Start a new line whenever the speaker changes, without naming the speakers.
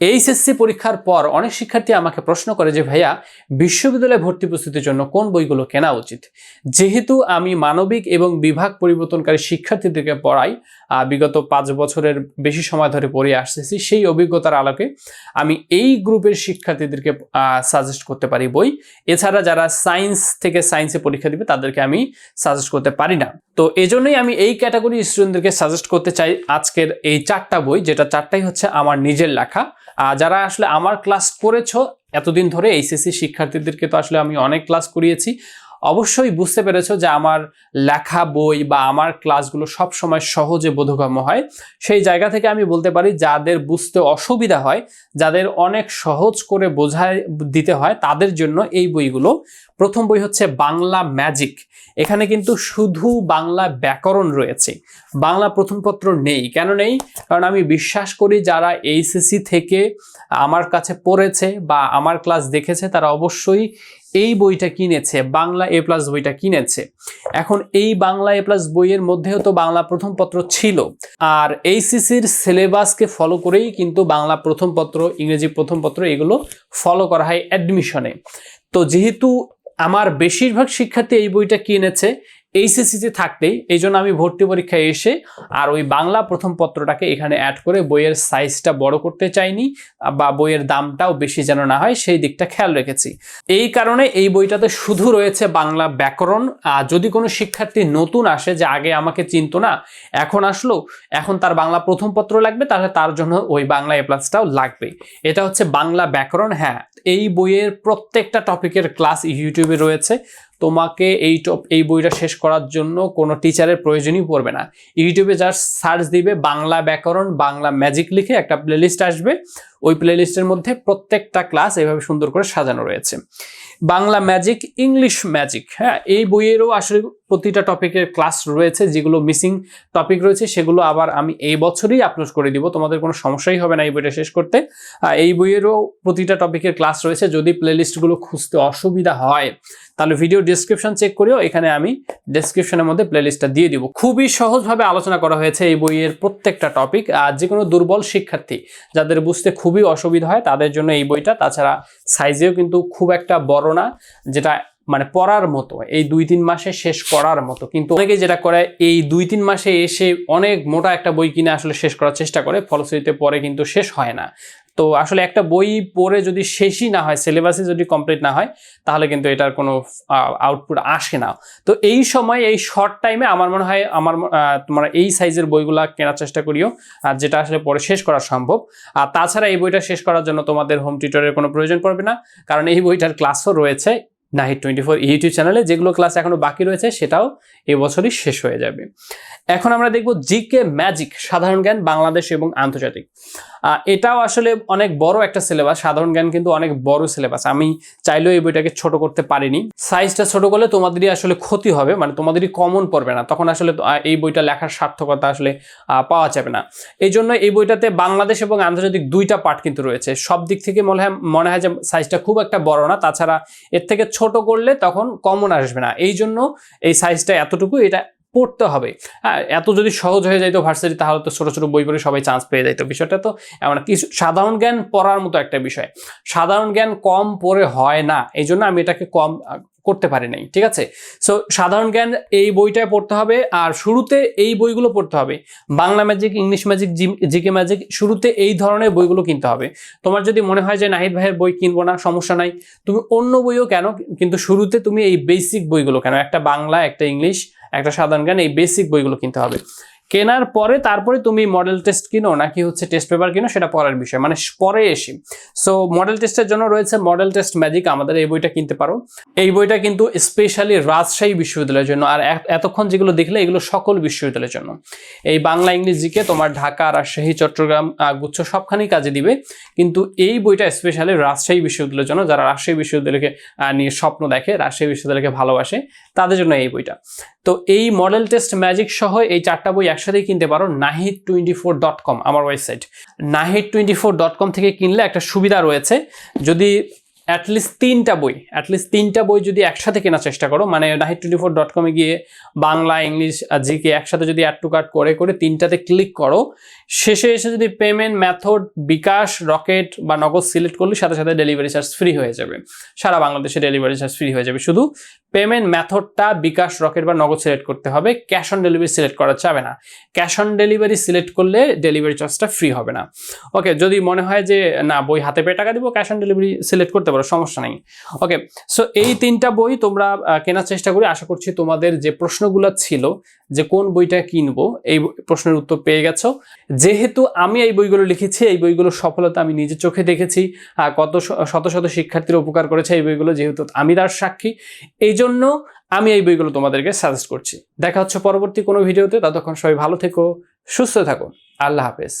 HSC পরীক্ষার পর অনেক শিক্ষার্থী আমাকে প্রশ্ন করে যে, ভাইয়া, বিশ্ববিদ্যালয়ে ভর্তি প্রস্তুতির জন্য কোন বইগুলো কেনা উচিত? যেহেতু আমি মানবিক এবং বিভাগ পরিবর্তনকারী শিক্ষার্থীদেরকে পড়াই বিগত পাঁচ বছরের বেশি সময় ধরে পড়ে আসতেছি, সেই অভিজ্ঞতার আলোকে আমি এই গ্রুপের শিক্ষার্থীদেরকে সাজেস্ট করতে পারি বই। এছাড়া যারা সায়েন্স থেকে সায়েন্সে পরীক্ষা দিবে, তাদেরকে আমি সাজেস্ট করতে পারি না। তো এজন্যই আমি এই ক্যাটাগরি স্টুডেন্টদেরকে সাজেস্ট করতে চাই আজকের এই চারটা বই, যেটা চারটাই হচ্ছে আমার নিজের লেখা। আর যারা আসলে আমার ক্লাস করেছ, এতদিন ধরে এইচএসসি শিক্ষার্থীদেরকে তো আসলে আমি অনেক ক্লাস করিয়েছি। অবশ্যই বুঝতে পেরেছ যে আমার লেখা বই বা আমার ক্লাসগুলো সব সময় সহজে বোধগম্য হয়। সেই জায়গা থেকে আমি বলতে পারি, যাদের বুঝতে অসুবিধা হয়, যাদের অনেক সহজ করে বোঝায়, দিতে হয়, তাদের জন্য এই বইগুলো। প্রথম বই হচ্ছে বাংলা ম্যাজিক। এখানে কিন্তু শুধু বাংলা ব্যাকরণ রয়েছে। বাংলা প্রথম পত্র নেই। কেন নেই? কারণ আমি বিশ্বাস করি যারা এইচএসসি থেকে আমার কাছে পড়েছে বা আমার ক্লাস দেখেছে, তারা অবশ্যই এই বইটা কিনেছে, বাংলা এ প্লাস বইটা কিনেছে। এখন এই বাংলা এ প্লাস বইয়ের মধ্যেও তো বাংলা প্রথম পত্র ছিল। আর এইচএসসির সিলেবাসকে ফলো করেই কিন্তু বাংলা প্রথম পত্র, ইংরেজি প্রথম পত্র এগুলো ফলো করা হয় অ্যাডমিশনে তো যেহেতু আমার বেশিরভাগ শিক্ষার্থী এই বইটা কিনেছে এইচএসসিতে থাকতেই এই জন্য আমি ভর্তি পরীক্ষায় এসে আর ওই বাংলা প্রথম পত্রটাকে এখানে অ্যাড করে বইয়ের সাইজটা বড় করতে চাইনি বা বইয়ের দামটাও বেশি যেন না হয় সেই দিকটা খেয়াল রেখেছি। এই কারণে এই বইটাতে শুধু রয়েছে বাংলা ব্যাকরণ। যদি কোনো শিক্ষার্থী নতুন আসে যে আগে আমাকে চিনতো না, এখন আসলো, এখন তার বাংলা প্রথম পত্র লাগবে, তাহলে তার জন্য ওই বাংলা এ প্লাসটাও লাগবে। এটা হচ্ছে বাংলা ব্যাকরণ হ্যাঁ। এই বইয়ের প্রত্যেকটা টপিকের ক্লাস ইউটিউবে রয়েছে। তোমাকে এই টপ এই বইটা শেষ করার জন্য কোনো টিচারের প্রয়োজনই পড়বে না। ইউটিউবে জাস্ট সার্চ দিবে বাংলা ব্যাকরণ, বাংলা ম্যাজিক লিখে একটা প্লেলিস্ট আসবে। ওই প্লেলিস্টের মধ্যে প্রত্যেকটা ক্লাস এভাবে সুন্দর করে সাজানো রয়েছে। বাংলা ম্যাজিক ইংলিশ ম্যাজিক হ্যাঁ এই বইয়েরও আসলে প্রতিটা টপিকের ক্লাস রয়েছে, যেগুলো মিসিং টপিক রয়েছে, সেগুলো আবার আমি এই বছরই আপলোড করে দিব, তোমাদের কোনো সমস্যাই হবে না এই বইটা শেষ করতে। এই বইয়েরও প্রতিটা টপিকের ক্লাস রয়েছে, যদি প্লেলিস্টগুলো খুঁজতে অসুবিধা হয়, তাহলে ভিডিও ডিসক্রিপশন চেক করেও, এখানে আমি ডেসক্রিপশনের মধ্যে প্লেলিস্টটা দিয়ে দিব। খুবই সহজভাবে আলোচনা করা হয়েছে এই বইয়ের প্রত্যেকটা টপিক আর যে কোনো দুর্বল শিক্ষার্থী, যাদের বুঝতে খুবই অসুবিধা হয়, তাদের জন্য এই বইটা, তাছাড়া সাইজেও কিন্তু খুব একটা বড় না যেটা মানে পড়ার মতো, এই দুই তিন মাসে শেষ করার মতো। কিন্তু অনেকে যেটা করে, এই দুই তিন মাসে এসে অনেক মোটা একটা বই কিনে আসলে শেষ করার চেষ্টা করে, ফলশ্রুতিতে পরে কিন্তু শেষ হয় না। তো আসলে একটা বই পড়ে যদি শেষই না হয় সিলেবাসই যদি কমপ্লিট না হয়, তাহলে কিন্তু এটার কোনো আউটপুট আসে না। তো এই সময়, এই শর্ট টাইমে আমার মনে হয়, আমার তোমার এই সাইজের বইগুলা কেনার চেষ্টা করিও আর যেটা আসলে পরে শেষ করা সম্ভব। আর তাছাড়া এই বইটা শেষ করার জন্য তোমাদের হোম টিউটরের কোনো প্রয়োজন পড়বে না, কারণ এই বইটার ক্লাসও রয়েছে। নাহিদ টোয়েন্টি ফোর ইউটিউব চ্যানেলে যেগুলো ক্লাস এখনও বাকি রয়েছে, সেটাও এবছরই শেষ হয়ে যাবে। এখন আমরা দেখব জিকে ম্যাজিক, সাধারণ জ্ঞান, বাংলাদেশ এবং আন্তর্জাতিক। এটাও আসলে অনেক বড় একটা সিলেবাস, সাধারণ জ্ঞান কিন্তু অনেক বড় সিলেবাস। আমি চাইলেও এই বইটাকে ছোট করতে পারিনি। সাইজটা ছোট করলে তোমাদেরই আসলে ক্ষতি হবে মানে তোমাদেরই কমন পড়বে না। তখন আসলে এই বইটা লেখার সার্থকতা আসলে পাওয়া যাবে না। এই জন্য এই বইটাতে বাংলাদেশ এবং আন্তর্জাতিক দুইটা পার্ট কিন্তু রয়েছে। সব দিক থেকে মনে হয় মনে হয় যে সাইজটা খুব একটা বড় না। তাছাড়া এর থেকে ছোট করলে তখন কমন আসবে না। এই জন্য এই সাইজটা এতটুকু এটা পড়তে হবে। হ্যাঁ এত যদি সহজ হয়ে যাইতো ভার্সিটি তাহলে তো ছোটো ছোটো বই পড়ে সবাই চান্স পেয়ে যাইতো। বিষয়টা তো এমন কিছু সাধারণ জ্ঞান পড়ার মতো একটা বিষয়। সাধারণ জ্ঞান কম পড়ে হয় না। এই জন্য আমি এটাকে কম করতে পারি নাই, ঠিক আছে? সো সাধারণ জ্ঞান এই বইটায় পড়তে হবে আর শুরুতে এই বইগুলো পড়তে হবে। Bangla magic English magic GK magic শুরুতে এই ধরনের বইগুলো কিনতে হবে। তোমার যদি মনে হয় যে নাহিদ ভাইয়ের বই কিনবো না, সমস্যা নাই। তুমি অন্য বইও কেন, কিন্তু শুরুতে তুমি এই বেসিক বইগুলো কেন, একটা বাংলা, একটা ইংলিশ একটা সাধারণ জ্ঞান, এই বেসিক বইগুলো কিনতে হবে। কেনার পরে তারপরে তুমি মডেল টেস্ট কিনো নাকি হচ্ছে টেস্ট পেপার কিনো সেটা পরের বিষয় মানে পরে এসে। সো মডেল টেস্টের জন্য রয়েছে মডেল টেস্ট ম্যাজিক আমাদের এই বইটা কিনতে পারো। এই বইটা কিন্তু স্পেশালি রাজশাহী বিশ্ববিদ্যালয়ের জন্য, আর এতক্ষণ যেগুলো দেখলে এগুলো সকল বিশ্ববিদ্যালয়ের জন্য। এই বাংলা ইংলিশ জিকে তোমার ঢাকা, রাজশাহী, চট্টগ্রাম গুচ্ছ সবখানেই কাজে দিবে। কিন্তু এই বইটা স্পেশালি রাজশাহী বিশ্ববিদ্যালয়ের জন্য, যারা রাজশাহী বিশ্ববিদ্যালয়কে নিয়ে স্বপ্ন দেখে, রাজশাহী বিশ্ববিদ্যালয়কে ভালোবাসে, তাদের জন্য এই বইটা। তো এই মডেল টেস্ট ম্যাজিক সহ এই চারটা বই একসাথেই কিনতে পারো Nahid twenty four dot com আমার website Nahid twenty four dot com থেকে কিনলে একটা সুবিধা রয়েছে। যদি অ্যাটলিস্ট তিনটা বই অ্যাটলিস্ট তিনটা বই যদি একসাথে কেনার চেষ্টা করো মানে নাহিদ টোয়েন্টি ফোর ডট কমে গিয়ে বাংলা, ইংলিশ জিকে একসাথে যদি অ্যাড টু কার্ড করে করে তিনটাতে ক্লিক করো, শেষে এসে যদি পেমেন্ট মেথড বিকাশ রকেট বা নগদ সিলেক্ট করলে, সাথে সাথে ডেলিভারি চার্জ ফ্রি হয়ে যাবে। সারা বাংলাদেশে ডেলিভারি চার্জ ফ্রি হয়ে যাবে। শুধু পেমেন্ট মেথডটা বিকাশ রকেট বা নগদ সিলেক্ট করতে হবে ক্যাশ অন ডেলিভারি সিলেক্ট করা যাবে না। ক্যাশ অন ডেলিভারি সিলেক্ট করলে ডেলিভারি চার্জটা ফ্রি হবে না। ওকে যদি মনে হয় যে, না, বই হাতে পেয়ে টাকা দিব ক্যাশ অন ডেলিভারি সিলেক্ট করতে পারো। সমস্যা নেই। ওকে সো এই তিনটা বই তোমরা কেনার চেষ্টা করি আশা করছি তোমাদের যে প্রশ্নগুলো ছিল, যে কোন বইটা কিনবো, এই প্রশ্নের উত্তর পেয়ে গেছো। যেহেতু আমি এই বইগুলো লিখেছি, এই বইগুলোর সফলতা আমি নিজের চোখে দেখেছি কত শত শত শিক্ষার্থীর উপকার করেছে এই বইগুলো, যেহেতু আমি তার সাক্ষী, এই জন্য আমি এই বইগুলো তোমাদেরকে সাজেস্ট করছি। দেখা হচ্ছে পরবর্তী কোনো ভিডিওতে, ততক্ষণ সবাই ভালো থেকো, সুস্থ থাকো, আল্লাহ হাফেজ।